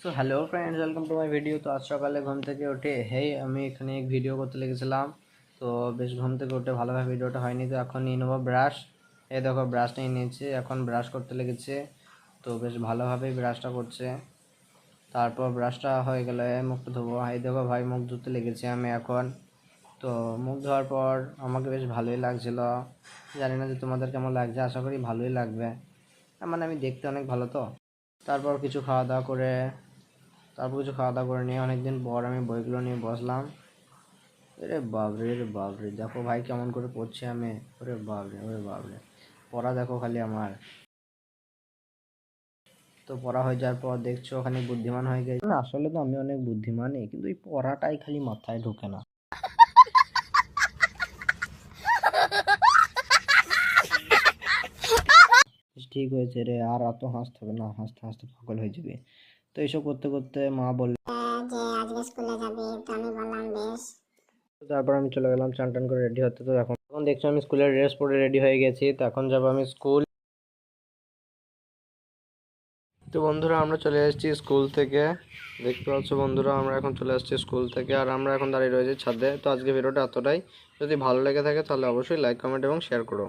So hello friends welcome to my video তো আজ সকালে ঘুম থেকে উঠে হেই আমি এখানে ভিডিও করতে লেগেছিলাম। তো বেশ ঘুম থেকে উঠে ভালোভাবে ভিডিওটা হয়নি। তো এখন নিয়ে নেব ব্রাশ এই দেখো ব্রাশ নিয়ে নিয়েছি, এখন ব্রাশ করতে লেগেছে। তো বেশ ভালোভাবেই ব্রাশটা করছে। তারপর ব্রাশটা হয়ে গেলে মুখটা ধোবো। এই দেখো ভাই, মুখ ধুতে লেগেছে আমি এখন। তো মুখ ধোয়ার পর আমাকে বেশ ভালোই লাগছিল। জানি না যে তোমাদের কেমন লাগছে, আশা করি ভালোই লাগবে। মানে আমি দেখতে অনেক ভালো তো। তারপর কিছু খাওয়া দাওয়া করে তারপর কিছু খাওয়া দাওয়া করে নিয়ে অনেকদিন পর আমি বইগুলো নিয়ে বসলাম। আরে বাবরে রে বাবরে দেখো ভাই কেমন করে পড়ছি আমি। ওরে বাবরে ওরে বাবরে পড়া দেখো খালি আমার। তো পড়া হয়ে যাওয়ার পর দেখছ ওখানে বুদ্ধিমান হয়ে গেছে। না, আসলে তো আমি অনেক বুদ্ধিমানই, কিন্তু এই পড়াটাই খালি মাথায় ঢোকে না। ঠিক হয়েছে রে, আর অত হাসতে হবে না, হাসতে হাসতে পাগল হয়ে যাবে। তো এইসব করতে করতে মা বলল যে আজকে স্কুলে যাবি তো আমি বললাম বেশ। তারপর আমি চলে গেলাম চান টান করে রেডি হতে। তো এখন এখন দেখছ আমি স্কুলের ড্রেস পরে রেডি হয়ে গেছি তো এখন যাব আমি স্কুল তো বন্ধুরা আমরা চলে এসেছি স্কুল থেকে। দেখতে পাচ্ছ বন্ধুরা আমরা এখন চলে আসছি স্কুল থেকে আর আমরা এখন দাঁড়িয়ে রয়েছি ছাদে। তো আজকে ভিডিওটা এতটাই। যদি ভালো লেগে থাকে তাহলে অবশ্যই লাইক কমেন্ট এবং শেয়ার করো।